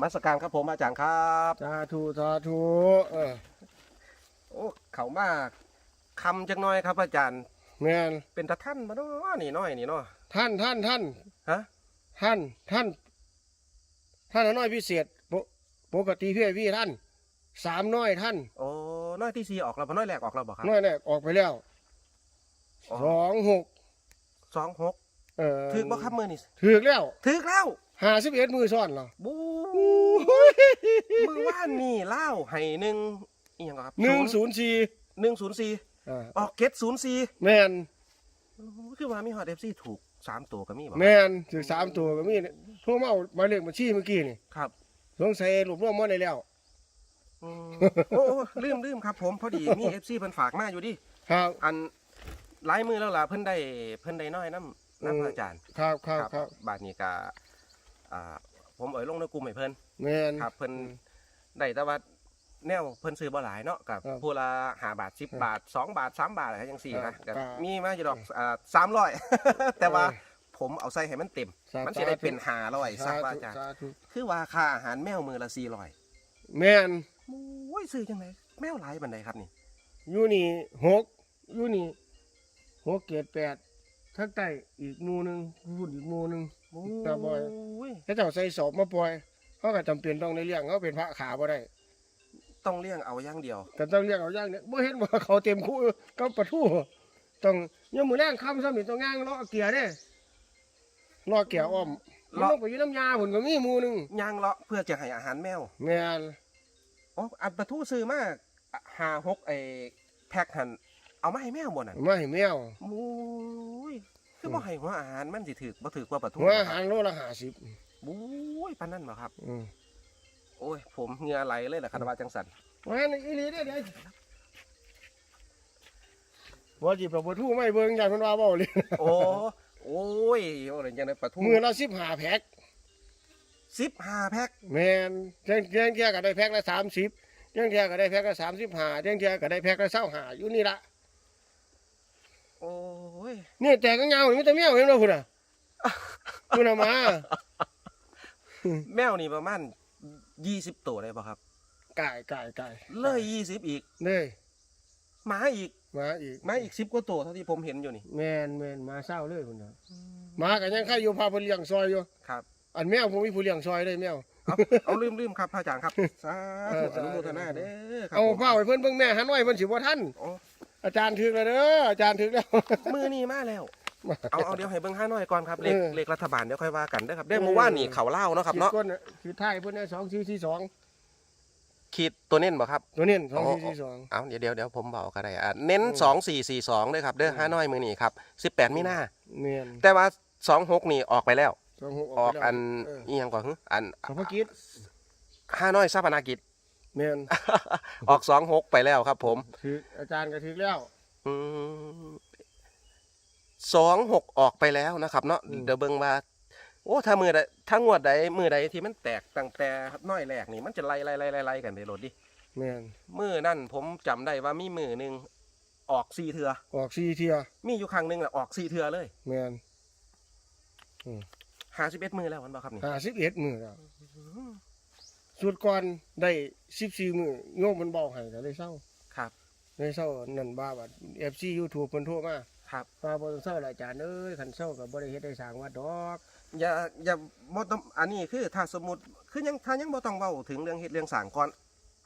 มาสการครับผมอาจารย์ครับสาธุสาธุเออโอ้เขามากคำจังน้อยครับ อาจารย์ แม่นเป็นตาท่านมาเนาะนี่น้อยนี่เนาะท่านท่านท่านฮะท่านท่าน ท่านน้อยพิเศษปกปกติพี่พี่ท่านสามน้อยท่าน โอ้น้อยที่สี่ออกแล้วบ่น้อยแรกออกแล้วบ่ครับน้อยแรกออกไปแล้วอ๋อสองหกสองหกเออถึกบ่ครับมือนี่ถือแล้วถึกแล้ว ห้าสิบเอ็ดมือซ้อนเหรอบูมือว่านนี่เล่าให้หนึ่งอีหยังครับหนึ่งศูนย์สี่หนึ่งศูนย์สี่อ่าออกเก็ตศูนย์สี่แม่นคือว่ามีฮอตเอฟซีถูกสามตัวก็มีบ่แม่นถือสามตัวก็มีเนี่ยโทรมาเอาหมายเลขบัญชีเมื่อกี้นี่ครับสงสัยรวบรวมหมดได้แล้วอืมโอ้โอ้ลืมลืมครับ ผมพอดีมีเอฟซีเพิ่นฝากมาอยู่ดิครับ อันหลายมือแล้วล่ะเพิ่นได้เพิ่นได้น้อยน้ำอืมน้ำพระอาจารย์ ครับครับครับบาทนี้ก็ อ่าผมเอ่ยลงในกลุ่มให้เพิ่นแม่น ครับเพิ่นได้แต่ว่าแนวเพิ่นซื้อบ่หลายเนาะกับครับผู้ละห้าบาทสิบบาทสองบาทสามบาทอะไรจังสี่ครันะบก็ครับมีมาอยู่ดอกอ่าสามร้อย แต่ว่าเออผมเอาใส่ให้มันเต็ม สาธุ มันจะได้เป็นห้าร้อยสักสาว่าธุอาจารย์สาธุคือว่าค่าอาหารแมวมือละสี่ร้อยแม่นโอ้ยซื้อจังไดแมวหลายบันไดครับนี่อยู่นี่หกอยู่นี่หกเกตแปดทั้งใต้อีกหมูหนึ่งพูดอีกหมูหนึ่ง โอ้ตาบอยยถ้าเจ้าใส่สอบมาปล่อยเขาก็จำเป็นต้องได้เลี้ยงเขาเป็นพระขาบ่ได้ต้องเลี้ยงเอาอย่างเดียวแต่ต้องเลี้ยงเอาอย่างเนี้ยบ่เห็นว่าเขาเต็มคู่ก็ปะทู่ต้องยามมือแรงคำซ้ำนี่ต้องย่างล้อเกียร์เด้ล้อเกียร์อ้อมมันเลาะลงไปอยู่น้ำยาผุนก็มีหมูหนึ่งย่างเลาะเพื่อจะให้อาหารแมวแม่นอ๋ออันปลาทูซื้อมาหาหกไอ้แพ็คหันเอามาให้แมวบ่นั่นมาให้แมวโอ้ย คือบ่ให้หัวอาหารมันสิถือบ่ถือกว่าปลาทูหัวอาคหารับรโลละห้าสิบโอ้ยปานนั้นบ่ครับ อืมโอ้ย ผมเหงื่อไหลเลยแหละคาราบาจังสันว่าในอีหลีเด้อเดี๋ยวว่าจีบปะทู่ไม่เบิ่งอย่างเพิ่นว่าเว้าเลยโอ้โอ้ยโอ้ยจังได๋ปลาทูมือละสิบห้าแพ็ค15แพ็คแมนเที่ยงเที่ยงเที่ยก็ได้แพ็คละสามสิบเที่ยงเที่ยก็ได้แพ็คละสามสิบห้าเที่ยงเที่ยก็ได้แพ็คละเศร้าห้าอยู่นี่ละโอ้ย เนี่ยแต่ก็เงานี่มันจะเมียวเห็นบ่พุ่นอะพุ่นน่ะมา แมวนี่ประมาณ20ตัวได้ป่ะครับไก่ไก่ไก่เลย20อีกเลยหมาอีกมาอีกหมาอีก10กว่าตัวเท่าที่ผมเห็นอยู่นี่แมนแมนมาเศร้าเลยพุ่นน่ะมาก็ยังใครอยู่พาเพิ่นเลี้ยงซอยอยู่ครับ อันแมวผมมีผู้เลี้ยงซอยเลยแมวเอาเอาลืมลืมครับพระอาจารย์ครับสาเอธุออนุโมทนาเด้อครับเอาผมผ้าไว้เพิ่นเบิ่งแม่หันไว้เพิ่นสิบ่ทันโอ้อาจารย์ถึกแล้วเด้ออาจารย์ถึกแล้ว มือนี่มาแล้ว เอาเอาเดี๋ยวให้เบิ่งห้าน้อยก่อนครับเลขเออ เลขรัฐบาลเดี๋ยวค่อยว่ากันเด้อครับได้เออเมื่อวานนี่เขาเล่าเนาะครับเนาะขีดก้นน่ะขีดท้ายเพิ่นได้สองสี่สี่สองขีดตัวเน้นบ่ครับ ตัวนี้สองอ๋อสี่สี่สองเอาเดี๋ยวเดี๋ยวเดี๋ยวผมบอกก็ได้อะเน้นอืมสองสี่สี่สองด้วยครับเด้ออืมห้าน้อยมือนี่ครับสิบแปดมีนาเมียนแต่ว่าสองหกนี่ออกไปแล้ว สองหกออกไปแล้วอันเอออีหยังก่อนหึอันขอพระกิจห้าน้อยซาพนากิจ เมียนออกสองหกไปแล้วครับ ผมถืออาจารย์ก็ถือแล้วอืมสองหกออกไปแล้วนะครับเนาะอืม เดี๋ยวเบิ่งว่า โอ้ถ้ามือใดถ้างวดใดมือใดที่มันแตกตั้งแต่น้อยแรกนี่มันจะไล่ไล่ไล่ไล่ไล่กันไปโหลดดิเมียนมือนั่นผมจำได้ว่ามีมือหนึ่งออกสี่เทือ ออกสี่เทียมีอยู่ครั้งหนึ่งอะออกสี่เทือเลยเมียนห้าสิบเอ็ดมือแล้วมันบอกครับนี่ห้าสิบเอ็ดมือแล้ว สุดก่อนได้สิบสี่มือโยมมันเบาให้ก็เลยเศร้าครับเลยเศร้านั่นบ้าบัดเอฟซียูทูบเพิ่นโทรมาครับว่าบ่ต้องเศร้าหลายอาจารย์เอ้ยคันเศร้าก็บ่ได้เฮ็ดได้สร้างวัดดอก อย่าอย่าบ่ต้องอันนี้คือถ้าสมมติคือยังถ้ายังบ่ต้องเว้าถึงเรื่องเฮ็ดเรื่องสร้างก่อน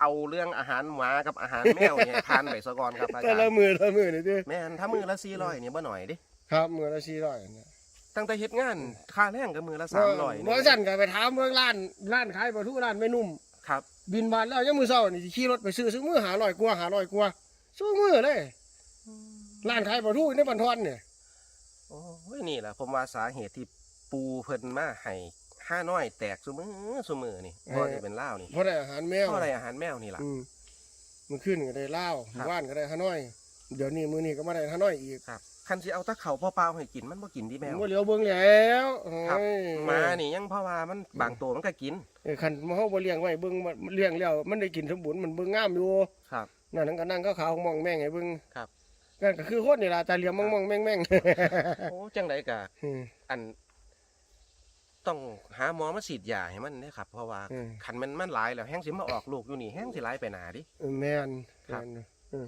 เอาเรื่องอาหารหมากับอาหารแมวเนี่ยผ่านไปซะก่อนครับอาแต่จารละย์มือละมือนี่เด้อแม่นถ้ามือละ400นี่บ่หน่อยดิครับมือละ400เนี่ย ตั้งแต่เฮ็ดงานค่าแรงก็มือละ300บ่สั่นก็ไปถามเบิ่งร้านร้านขายปลาทูร้านแม่นุ่มครับ บินบานแล้วยังมือเศร้านี่สิขี่รถไปซื้อซื้อมือหาร้อยกว่าหาร้อยกว่าสู้มือเลยร้านขายปลาทูในบันทอนเนี่ยโอ้ยนี่แหละผมว่าสาเหตุที่ปูเพิ่นมาให้ห้าน้อยแตกซุมือซุมือนี่บ่ได้เป็นลาวนี่เพราะได้อาหารแมวเพราะอะไรอาหารแมวนี่ล่ะอืมมันขึ้นก็ได้ลาวครับว่านก็ได้ฮานอย เดี๋ยวนี้มื้อนี้ก็มาได้ฮานอยอีกครับ คันสิเอาแตะเข่าเปล่าๆให้กินมันบ่กินดิแมว บ่เหลียวเบิ่งแล้วครับโอ้ยหมานี่ยังเพราะว่ามันบางตัวมันก็กิน เออคันมาเฮาบ่เลี้ยงไว้เบิ่งมันเลี้ยงแล้ว มันได้กินสมบูรณ์มันเบิ่งงามอยู่ครับ นั่นนั่นก็นั่งก็ขาวมองแม่งให้เบิ่งครับ นั่นก็คือคนนี่ล่ะตาเหลี่ยมมองๆแม่งโอ้จังไดกะ ๆอืม อัน ต้องหาหมอมาฉีดยาให้มันเด้ครับ เพราะว่าอืม คันมันมันหลายแล้วแห้งสิมาออกลูกอยู่นี่แห้งสิหลายไปหนาดิ เออแม่นครับ แม่นเออ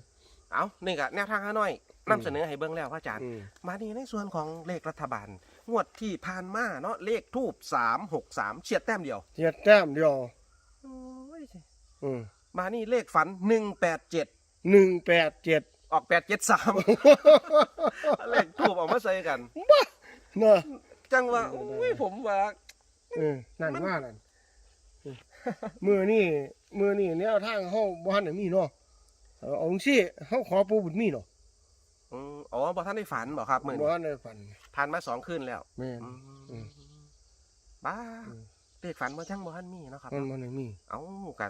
เอานี่ก็แนวทางหาน้อยอืนำมเสนอให้เบิ่งแล้วพระอาจารย์ อืม มานี่ในส่วนของเลขรัฐบาล งวดที่ผ่านมาเนาะเลขทูบ363เฉียดแต้มเดียวเทียดแต้มเดียวโอ้ยอืมมานี่เลขฝัน187หนึ่งแปดเจ็ดออก873เลขทูบออกมาใส่กัน เนาะจังว่าโอ้ยผมว่า เออนั่นว่านั่นเออมือนี่มือนี่แนวทางเฮาบ่ทันได้มีเนาะ เอาเอาจังซี่เฮาขอปูบุญมีเนาะอืมอ๋อบ่ท่านได้ฝันบ่ครับมื้อบ่นี้ทันได้ฝันผ่านมาสองคืนแล้วแม่น อือืมมบ้าอืมเลขฝันบ่จังบ่ทันมีเนาะครับ มันบ่ได้มี เอากั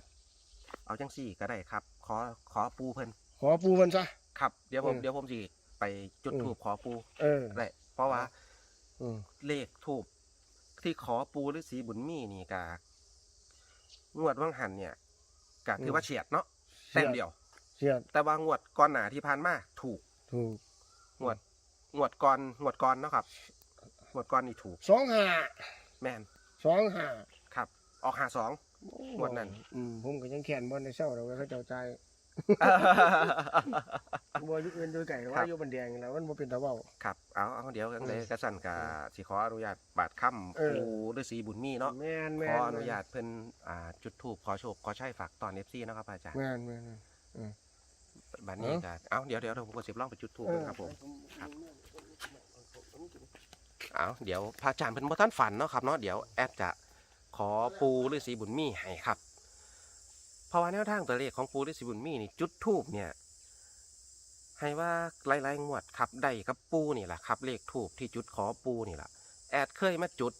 เอาจังสี่ก็ได้ครับ ขอขอปูเพิ่นขอปูเพิ่นซะ ครับเดี๋ยวผมเออเดี๋ยวผมสิไปจุดเออทูบขอปูเออได้เพราะว่า อืมเลขทูบที่ขอปูฤาษีบุญมีนี่กงวดว่างหันเนี่ยก็ถือว่าเฉียดเนาะแต้มเดียว เสียดแต่ว่างวดก่อนหนาที่ผ่านมาถูกถูกงวดงวดก่อนงวดก่อนเนาะครับงวดก่อนนี่ถูกสองห้าแม่นสองห้าครับ ออกหาสองงวดนั้นอืมผมก็ยังแค้นบ่ได้เศร้าดอกว่าเขาเจ้าใจายบ่อยู่อื่นอยู่ไกลหรอกครัว่าบอยู่บันแดงนี่แหล้วมันบ่เป็นตาเว้าครับเอาเอาเดี๋ยวกันเลยเออกระสันกะสิขออนุญาตบาดค่ำเออปูฤาษีบุญมีเนาะแม่นแม่ขนออนุญาตเพิ่นอ่าจุดทูบขอโชคขอใช้ฝากตอนเอฟซีนะครับอาจารย์แม่นแม่นแม่น บัดนี้เอ้าก็เอาเดี๋ยวเดี๋ยวผมก็สิบลองไปจุดทูบเออครับผมครับเอาเดี๋ยวพระอาจารย์เพิ่นบ่ทันฝันเนาะครับเนาะเดี๋ยวแอดจะขอปูฤาษีบุญมีให้ครับเพราะว่าแนวทางตัวเลขของปูฤาษีบุญมีนี่จุดทูบเนี่ย ให้ว่าหลายๆงวดครับได้กับปูนี่แหละครับ เลขทูบที่จุดขอปูนี่แหละแอดเคยมาจุด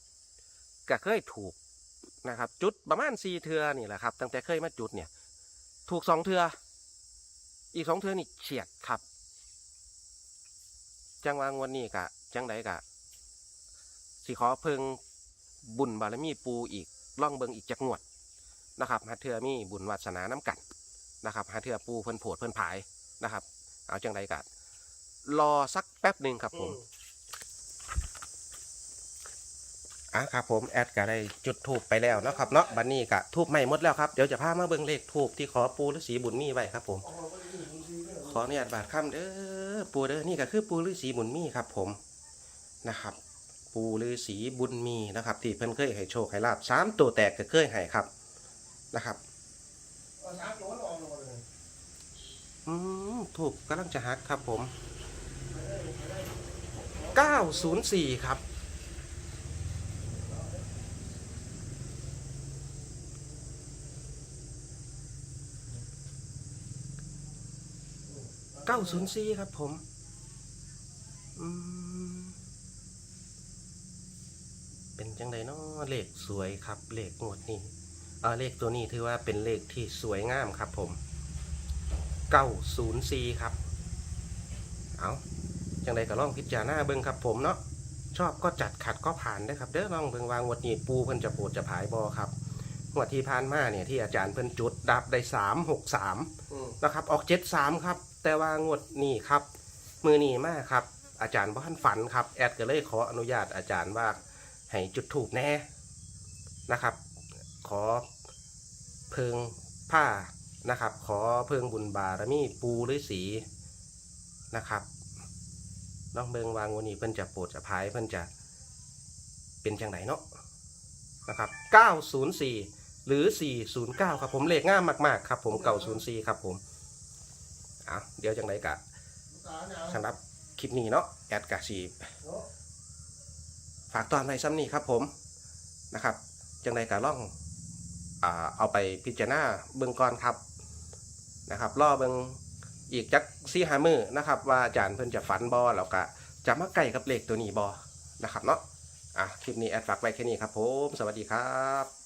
ก็เคยถูกนะครับ จุดประมาณสี่เทือนี่แหละครับตั้งแต่เคยมาจุดเนี่ย ถูกสองเทือ อีกสองเทือนี่เฉียดครับ จังหวางวันนี้กะ จังไดกะ สิขอเพิงบุญบารมีปูอีกล่องเบิงอีกจักงวดนะครับหาเทือมีบุญวาสนาน้ำกันนะครับหาเทือปูเพิ่นโผดเพิ่นผายนะครับ เอาจังไดกะรอสักแป๊บหนึ่งครับผมอะครับผมแอดก็ได้จุดทูบไปแล้วเนาะครับเนาะบัดนี้ก็ทูบใหม่หมดแล้วครับ เดี๋ยวจะพามาเบิ่งเลขทูบที่ขอปูฤาษีบุญมีไว้ครับผม ขออนุญาตบาดค่ำเด้อปูเด้อนี่ก็คือปูฤาษีบุญมีครับผมนะครับ ปูฤาษีบุญมีนะครับ ที่เพิ่นเคยให้โชคให้ลาบสามตัวแตกก็เคยให้ครับนะครับอืมถูกกำลังจะฮักครับผม 904 ครับ 904ครับผม อืม เป็นจังไดเนาะเลขสวยครับ เลขงวดนี้เออเลขตัวนี้ถือว่าเป็นเลขที่สวยงามครับผม904ครับ เอาจังใดก็ลองพิจารณาเบิ่งครับผมเนาะ ชอบก็จัดขัดก็ผ่านได้อครับเด้อลองเบิ่งวางงวดนี้ปูเพิ่นจะโปรดจะผายบอครับงวดที่ผ่านมาเนี่ยที่อาจารย์เพิ่นจุดดับได้363อืมนะครับ ออก73ครับ แต่ว่างวดนี้ครับ มือนี้มากครับ อาจารย์บ่ทันฝันครับ แอดก็เลยขออนุญาตอาจารย์ว่าให้จุดถูกแน่นะครับ ขอเพิงผ้านะครับ ขอเพิงบุญบารมีปูฤาษีนะครับลองเบิงวางวันนี้เพิ่นจะโปรดจะพายเพิ่นจะเป็นจังไหนเนาะนะครับ 904 หรือ 409 ครับผมเลขง่ามมาก ๆ ครับผม 904 ครับผม อะเดี๋ยวจังไหนกะสำหรับคลิปนี้เนาะแอดกะสีฝากตอนไว้ซ้ำนี่ครับผมนะครับ จังไหนกะล่องอ่าเอาไปพิจารณาเบื้องก่อนครับนะครับรอเบื้องอีกจักซี่หามือนะครับ ว่าอาจารย์เพิ่นจะฝันบอแล้วก็จะมาใกล้กับเลขตัวนี้บอนะครับเนาะอะคลิปนี้แอดฝากไว้แค่นี้ครับผม สวัสดีครับ